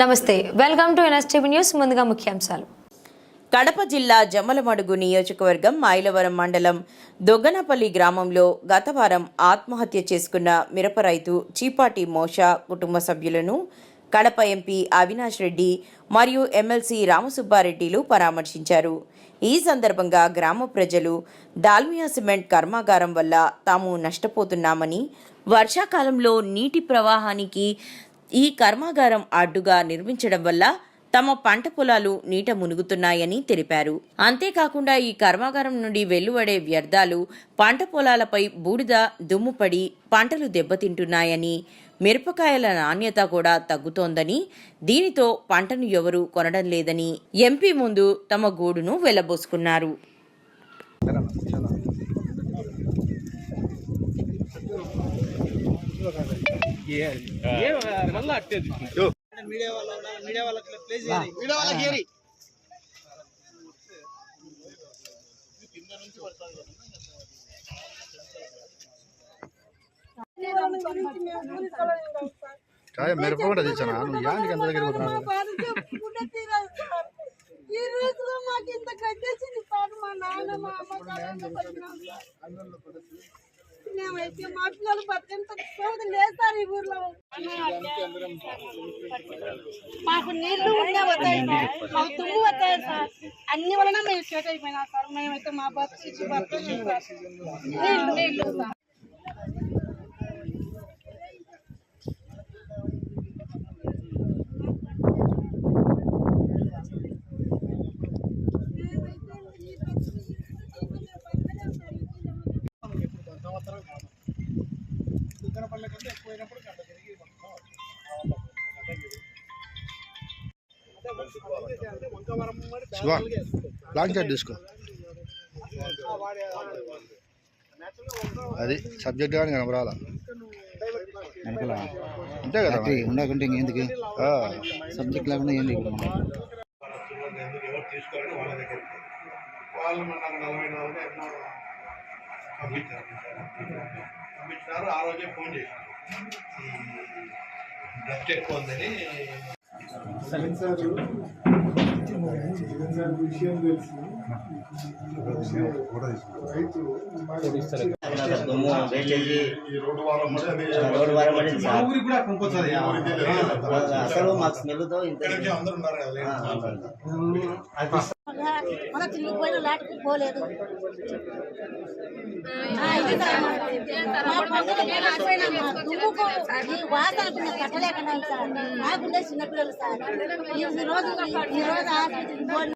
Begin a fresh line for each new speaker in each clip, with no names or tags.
నమస్తే welcome to NSTV news ముందుగా ముఖ్యాంశాలు.
కడప జిల్లా జమ్మలమడుగు నియోజకవర్గం మైలవరం మండలం దొగ్గనపల్లి గ్రామంలో గత వారం ఆత్మహత్య చేసుకున్న మిరప రైతు చీపాటి మోషా కుటుంబ సభ్యులను కడప ఎంపీ అవినాష్ రెడ్డి మరియు ఎమ్మెల్సీ రామసుబ్బారెడ్డిలు పరామర్శించారు. ఈ సందర్భంగా గ్రామ ప్రజలు దాల్మియా సిమెంట్ కర్మాగారం వల్ల తాము నష్టపోతున్నామని వర్షాకాలంలో నీటి ప్రవాహానికి ఈ కర్మాగారం అడ్డుగా నిర్మించడం వల్ల తమ పంట పొలాలు నీట మునుగుతున్నాయని తెలిపారు. అంతేకాకుండా ఈ కర్మాగారం నుండి వెలువడే వ్యర్థాలు పంట పొలాలపై బూడిద దుమ్ముపడి పంటలు దెబ్బతింటున్నాయని మిరపకాయల నాణ్యత కూడా తగ్గుతోందని దీనితో పంటను ఎవరూ కొనడం లేదని ఎంపీ ముందు తమ గూడును వెళ్ళబోసుకున్నారు
కాయ మిరప కూడా తెచ్చానా? నువ్వు యానికి ఎంత దగ్గర పోతున్నావు?
ఈ రోజులో మాకు ఇంత సార్ మా నాన్న మా అమ్మ అయితే బతికినాం సార్. మా పిల్లలు బతికేంత లేదు సార్ ఈ ఊర్లో. మాకు నీళ్ళు ఉండే వస్తాయి సార్. మాకు తుమ్ము వస్తాయి సార్. అన్ని వలన మేము సెట్ అయిపోయినా సార్. మేమైతే మా బతుకు బతుకు నీళ్ళు నీళ్ళు. సార్
శివ లాంగ్ షాట్ తీసుకో. అది సబ్జెక్ట్ కానీ
వెనకాల.
అంతే కదా.
ఉండకుంటే ఇంకెందుకు
ఆ,
సబ్జెక్ట్ లేకుండా ఏంది ఇప్పుడు మనం
వాళ్ళు మన నలభై నాలుగు పంపించినారు ఆ రోజే ఫోన్ చేశారు. డస్ట్ ఎక్కువ ఉందని
సార్. అసలు మాకు స్మెల్తో ఇంత.
మన తిరిగిపోయిన లాటకు పోలేదు. సార్ నాకుండే చిన్నపిల్లలు సార్ ఈ రోజు ఈ రోజు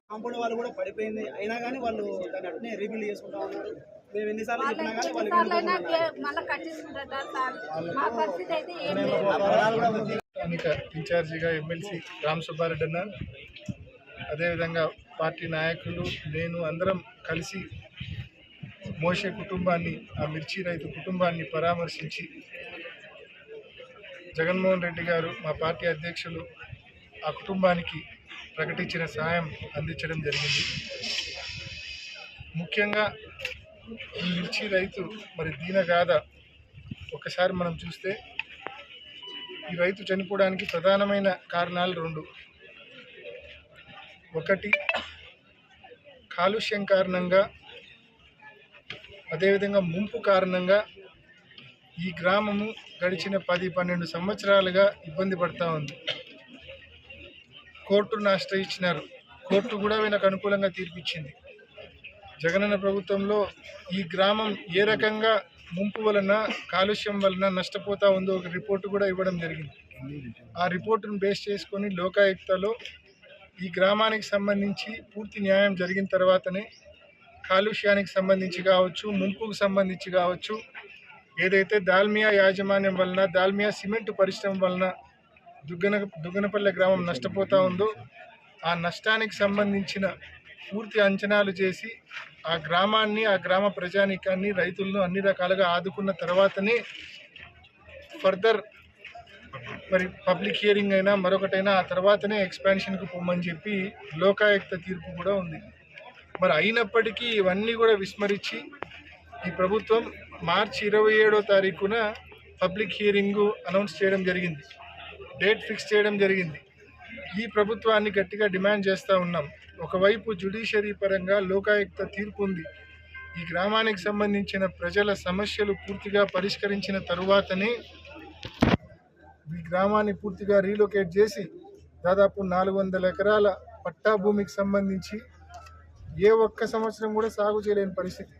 కాంపౌండ్ వాళ్ళు కూడా పడిపోయింది. అయినా కానీ వాళ్ళు దాన్ని అట్నే రీబిల్డ్ చేసుకుంటా ఉన్నారు. మేము ఎన్నిసార్లు చెప్పినా కానీ వాళ్ళు వినకుండా
మళ్ళీ కట్టించుకుంటారు సార్. మా పరిస్థితి అయితే ఏం లేదు.
స్థానిక ఇన్ఛార్జిగా ఎమ్మెల్సీ రామ్ సుబ్బారెడ్డి అన్న అదేవిధంగా పార్టీ నాయకులు నేను అందరం కలిసి మోషే కుటుంబాన్ని ఆ మిర్చి రైతు కుటుంబాన్ని పరామర్శించి జగన్మోహన్ రెడ్డి గారు మా పార్టీ అధ్యక్షులు ఆ కుటుంబానికి ప్రకటించిన సహాయం అందించడం జరిగింది. ముఖ్యంగా ఈ మిర్చి రైతు మరి దీనగాథ ఒకసారి మనం చూస్తే ఈ రైతు చనిపోవడానికి ప్రధానమైన కారణాలు రెండు. ఒకటి కాలుష్యం కారణంగా అదేవిధంగా ముంపు కారణంగా ఈ గ్రామము గడిచిన పది పన్నెండు సంవత్సరాలుగా ఇబ్బంది పడతా ఉంది. కోర్టును ఆశ్రయించినారు కోర్టు కూడా వీళ్ళకు అనుకూలంగా తీర్పిచ్చింది. జగనన్న ప్రభుత్వంలో ఈ గ్రామం ఏ రకంగా ముంపు వలన కాలుష్యం వలన నష్టపోతా ఉందో ఒక రిపోర్టు కూడా ఇవ్వడం జరిగింది. ఆ రిపోర్టును బేస్ చేసుకొని లోకాయుక్తలో ఈ గ్రామానికి సంబంధించి పూర్తి న్యాయం జరిగిన తర్వాతనే కాలుష్యానికి సంబంధించి కావచ్చు ముంపుకు సంబంధించి కావచ్చు ఏదైతే దాల్మియా యాజమాన్యం వలన దాల్మియా సిమెంట్ పరిశ్రమ వలన దుగ్గన దుగ్గనపల్లె గ్రామం నష్టపోతూ ఉందో ఆ నష్టానికి సంబంధించిన పూర్తి అంచనాలు చేసి ఆ గ్రామాన్ని ఆ గ్రామ ప్రజానీకాన్ని రైతులను అన్ని రకాలుగా ఆదుకున్న తర్వాతనే ఫర్దర్ మరి పబ్లిక్ హియరింగ్ అయినా మరొకటైనా ఆ తర్వాతనే ఎక్స్పాన్షన్కి పొమ్మని చెప్పి లోకాయుక్త తీర్పు కూడా ఉంది. మరి అయినప్పటికీ ఇవన్నీ కూడా విస్మరించి ఈ ప్రభుత్వం మార్చి ఇరవై ఏడో తారీఖున పబ్లిక్ హియరింగ్ అనౌన్స్ చేయడం జరిగింది. డేట్ ఫిక్స్ చేయడం జరిగింది. ఈ ప్రభుత్వాన్ని గట్టిగా డిమాండ్ చేస్తూ ఉన్నాం. ఒకవైపు జ్యుడిషియరీ పరంగా లోకాయుక్త తీర్పు ఉంది. ఈ గ్రామానికి సంబంధించిన ప్రజల సమస్యలు పూర్తిగా పరిష్కరించిన తరువాతనే ఈ గ్రామాన్ని పూర్తిగా రీలొకేట్ చేసి దాదాపు నాలుగు వందల ఎకరాల పట్టా భూమికి సంబంధించి ఏ ఒక్క సంవత్సరం కూడా సాగు చేయలేని పరిస్థితి.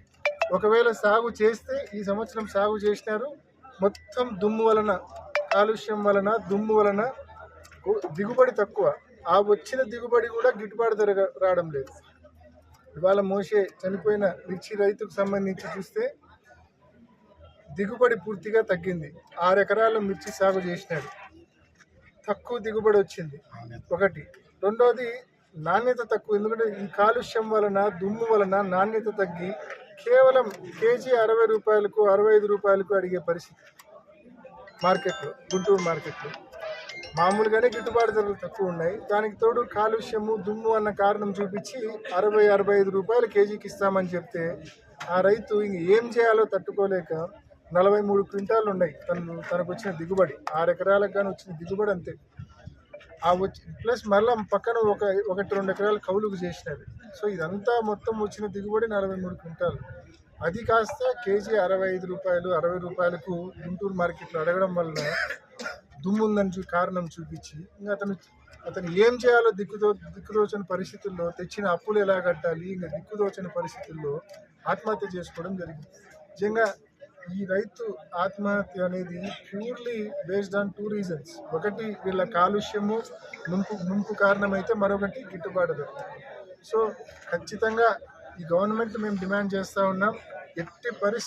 ఒకవేళ సాగు చేస్తే ఈ సంవత్సరం సాగు చేసినారు. మొత్తం దుమ్ము వలన కాలుష్యం వలన దుమ్ము వలన దిగుబడి తక్కువ. ఆ వచ్చిన దిగుబడి కూడా గిట్టుబాటు ధర రావడం లేదు. ఇవాళ మోసే చనిపోయిన మిర్చి రైతుకు సంబంధించి చూస్తే దిగుబడి పూర్తిగా తగ్గింది. ఆరు ఎకరాలు మిర్చి సాగు చేసినాడు. తక్కువ దిగుబడి వచ్చింది. ఒకటి. రెండోది నాణ్యత తక్కువ. ఎందుకంటే ఈ కాలుష్యం వలన దుమ్ము వలన నాణ్యత తగ్గి కేవలం కేజీ అరవై రూపాయలకు అరవై ఐదు రూపాయలకు అడిగే పరిస్థితి. మార్కెట్లో గుంటూరు మార్కెట్లో. మామూలుగానే గిట్టుబాటు ధరలు తక్కువ ఉన్నాయి. దానికి తోడు కాలుష్యము దుమ్ము అన్న కారణం చూపించి అరవై అరవై ఐదు రూపాయలు కేజీకి ఇస్తామని చెప్తే ఆ రైతు ఇంక ఏం చేయాలో తట్టుకోలేక నలభై మూడు క్వింటాలు ఉన్నాయి. తను తనకు వచ్చిన దిగుబడి. ఆరు ఎకరాలకు కానీ వచ్చిన దిగుబడి అంతే. ఆ వచ్చి ప్లస్ మళ్ళీ పక్కన ఒక ఒకటి రెండు ఎకరాలు కౌలుకు చేసినవి సో ఇదంతా మొత్తం వచ్చిన దిగుబడి నలభై మూడు క్వింటాలు. అది కాస్త కేజీ అరవై ఐదు రూపాయలు అరవై రూపాయలకు గుంటూరు మార్కెట్లో అడగడం వల్ల దుమ్ముందని చూ కారణం చూపించి ఇంకా అతను అతను ఏం చేయాలో దిక్కుతో దిక్కుదోచని పరిస్థితుల్లో తెచ్చిన అప్పులు ఎలా కట్టాలి ఇంకా దిక్కుదోచని పరిస్థితుల్లో ఆత్మహత్య చేసుకోవడం జరిగింది. నిజంగా ఈ రైతు ఆత్మహత్య అనేది purely based on two reasons ఒకటి వీళ్ళ కాలుష్యము ముంపు ముంపు కారణమైతే మరొకటి గిట్టుబాటు ధర. సో ఖచ్చితంగా ఈ గవర్నమెంట్ మేము డిమాండ్ చేస్తూ ఉన్నాం. ఎట్టి పరిస్థితి